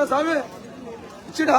ఇచ్చినా సామె ఇచ్చినా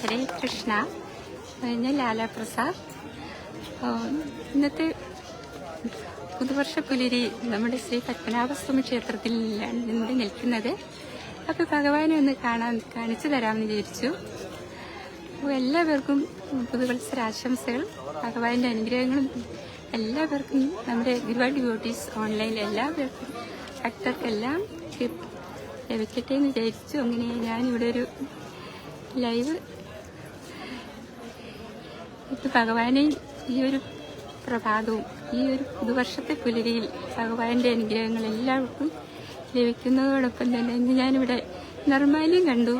ഹരേ കൃഷ്ണ. ഞാൻ ലാല പ്രസാദ്. ഇന്നത്തെ പുതുവർഷ പുലരി നമ്മുടെ ശ്രീ പത്മനാഭസ്വാമി ക്ഷേത്രത്തിൽ നിന്ന് നിൽക്കുന്നത്. അപ്പോൾ ഭഗവാനെ ഒന്ന് കാണാൻ കാണിച്ചു തരാമെന്ന് വിചാരിച്ചു. അപ്പോൾ എല്ലാവർക്കും പുതുവത്സരാശംസകൾ ഭഗവാന്റെ അനുഗ്രഹങ്ങളും എല്ലാവർക്കും നമ്മുടെ ഗുരുവായൂർ ഡിവോട്ടീസ് ഓൺലൈനിൽ എല്ലാവർക്കും ഭക്തർക്കെല്ലാം ലഭിക്കട്ടെ എന്ന് വിചാരിച്ചു. അങ്ങനെ ഞാനിവിടെ ഒരു ലൈവ് ഇത് ഭഗവാനെ ഈ ഒരു പ്രഭാതവും ഈ ഒരു പുതുവർഷത്തെ പുലരിയിൽ ഭഗവാന്റെ അനുഗ്രഹങ്ങൾ എല്ലാവർക്കും ലഭിക്കുന്നതോടൊപ്പം തന്നെ ഇന്ന് ഞാനിവിടെ നിർമ്മാല്യം കണ്ടു.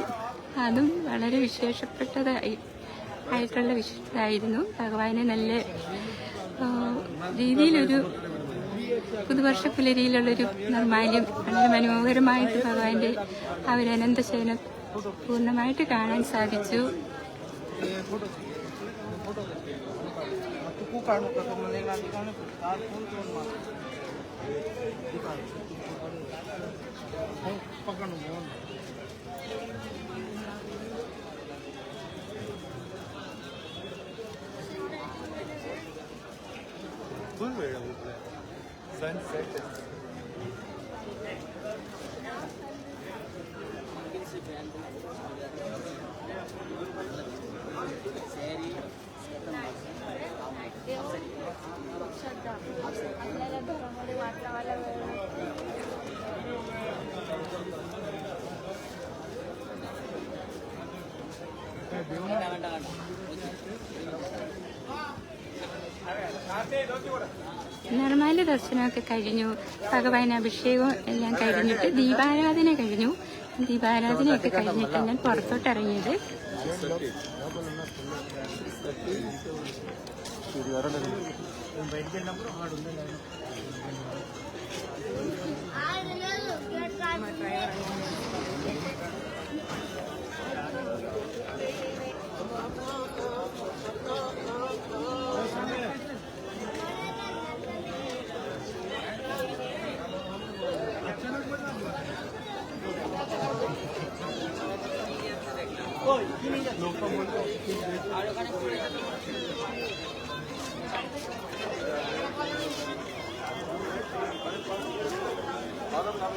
അതും വളരെ വിശേഷപ്പെട്ടതായി ആയിട്ടുള്ള വിശേഷമായിരുന്നു ഭഗവാനെ നല്ല രീതിയിലൊരു പുതുവർഷ പുലരിയിലുള്ളൊരു നിർമ്മാല്യം വളരെ മനോഹരമായിട്ട് ഭഗവാന്റെ അനന്തശയനം പൂർണമായിട്ട് കാണാൻ സാധിച്ചു. carro para tomar nega de carne por tal ponto ou mal Sunset. നിർമ്മാല്യ ദർശനമൊക്കെ കഴിഞ്ഞു. ഭഗവാൻ അഭിഷേകവും എല്ലാം കഴിഞ്ഞിട്ട് ദീപാരാധന കഴിഞ്ഞു. ദീപാരാധനയൊക്കെ കഴിഞ്ഞിട്ട് ഞാൻ പുറത്തോട്ട് ഇറങ്ങിയത്.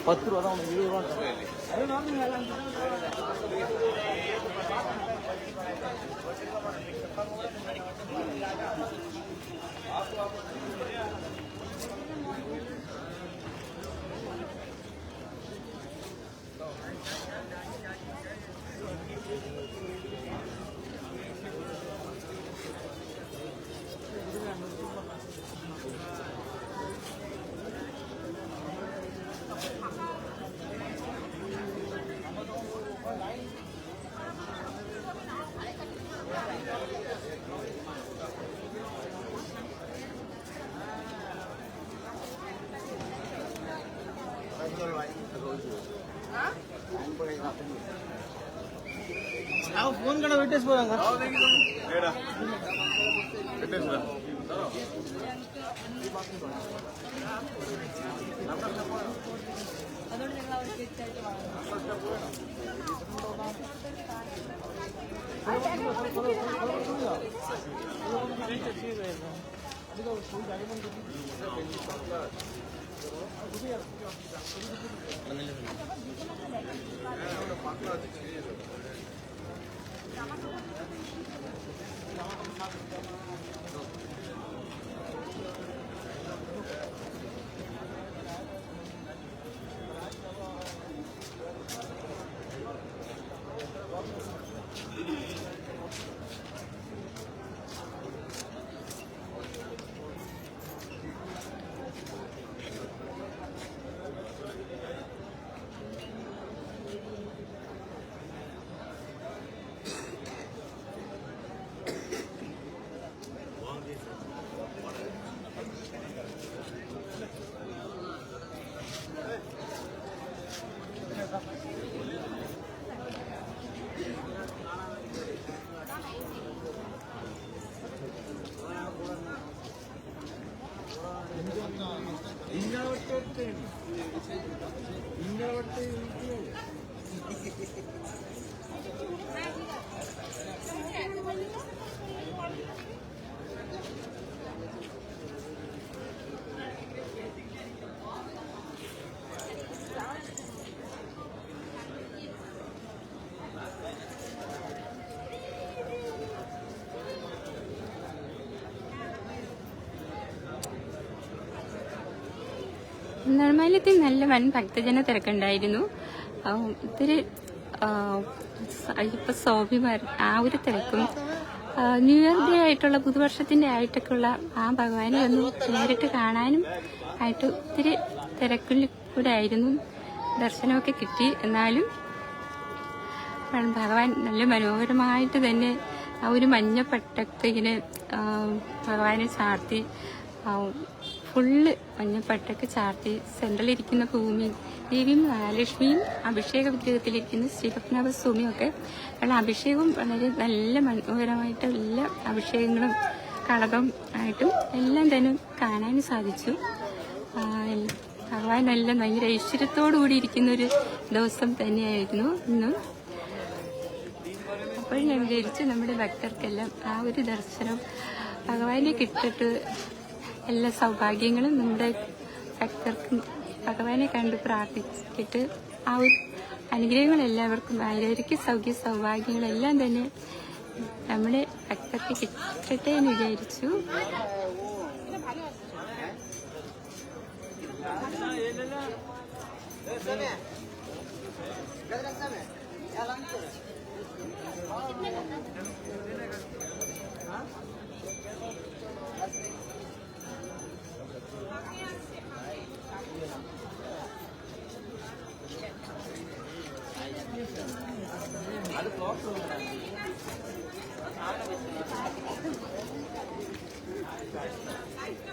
பத்து ரூபா தான் இருபது ரூபா आपको ನಾವು ಫೋನ್ ಕಡೆ ಬಿಟ್ಟಿಸ್ಬೋದಂಗ ಬೇಡ ಬಿಟ್ಟಿಸ್ಬೋದ ಅದೊಂದು মানে इंदरवडते നിർമ്മാല്യത്തിൽ നല്ല വൻ ഭക്തജന തിരക്കുണ്ടായിരുന്നു. ആ, അയ്യപ്പ ആ, സ- ഇപ്പൊ സ്വാമിമാർ ആ ഒരു തിരക്കും. ന്യൂ ഇയർ ഡേ ആയിട്ടുള്ള പുതുവർഷത്തിന്റെ ആയിട്ടൊക്കെയുള്ള ആ ഭഗവാനെ ഒന്ന് നേരിട്ട് കാണാനും ആയിട്ട് ഒത്തിരി തിരക്കിൽ കൂടെ ആയിരുന്നു ദർശനമൊക്കെ കിട്ടി. എന്നാലും ഭഗവാൻ നല്ല മനോഹരമായിട്ട് തന്നെ ആ ഒരു മഞ്ഞ ആ, ഭഗവാനെ ചാർത്തി ഫുള്ള് മഞ്ഞപ്പട്ടൊക്കെ ചാർത്തി സെൻട്രലിരിക്കുന്ന ഭൂമി ദേവിയും മഹാലക്ഷ്മിയും അഭിഷേക വിഗ്രഹത്തിലിരിക്കുന്ന ശ്രീപത്മനാഭ സ്വാമിയും ഒക്കെ കാരണം അഭിഷേകവും വളരെ നല്ല മനോഹരമായിട്ട് എല്ലാ അഭിഷേകങ്ങളും കളകം ആയിട്ടും എല്ലാം തന്നെ കാണാൻ സാധിച്ചു. ഭഗവാനെല്ലാം ഭയങ്കര ഐശ്വര്യത്തോടു കൂടി ഇരിക്കുന്ന ഒരു ദിവസം തന്നെയായിരുന്നു ഇന്ന്. അപ്പോൾ ഞാൻ വിചാരിച്ചു നമ്മുടെ ഭക്തർക്കെല്ലാം ആ ഒരു ദർശനം ഭഗവാനെ കിട്ടിട്ട് എല്ലാ സൗഭാഗ്യങ്ങളും നമ്മുടെ ഭക്തർക്കും ഭഗവാനെ കണ്ട് പ്രാർത്ഥിച്ചിട്ട് ആ ഒരു അനുഗ്രഹങ്ങൾ എല്ലാവർക്കും ആരോഗ്യ സൗഖ്യ സൗഭാഗ്യങ്ങളെല്ലാം തന്നെ നമ്മുടെ ഭക്തർക്ക് കിട്ടട്ടെ എന്ന് വിചാരിച്ചു. I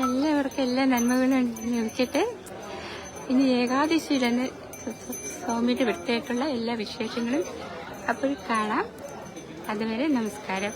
എല്ലാവർക്കും എല്ലാ നന്മകളും ലഭിച്ചിട്ട് ഇനി ഏകാദശിയിലെന്ന് സ്വാമിയുടെ വൃത്തിയായിട്ടുള്ള എല്ലാ വിശേഷങ്ങളും അപ്പോൾ കാണാം. അതുവരെ നമസ്കാരം.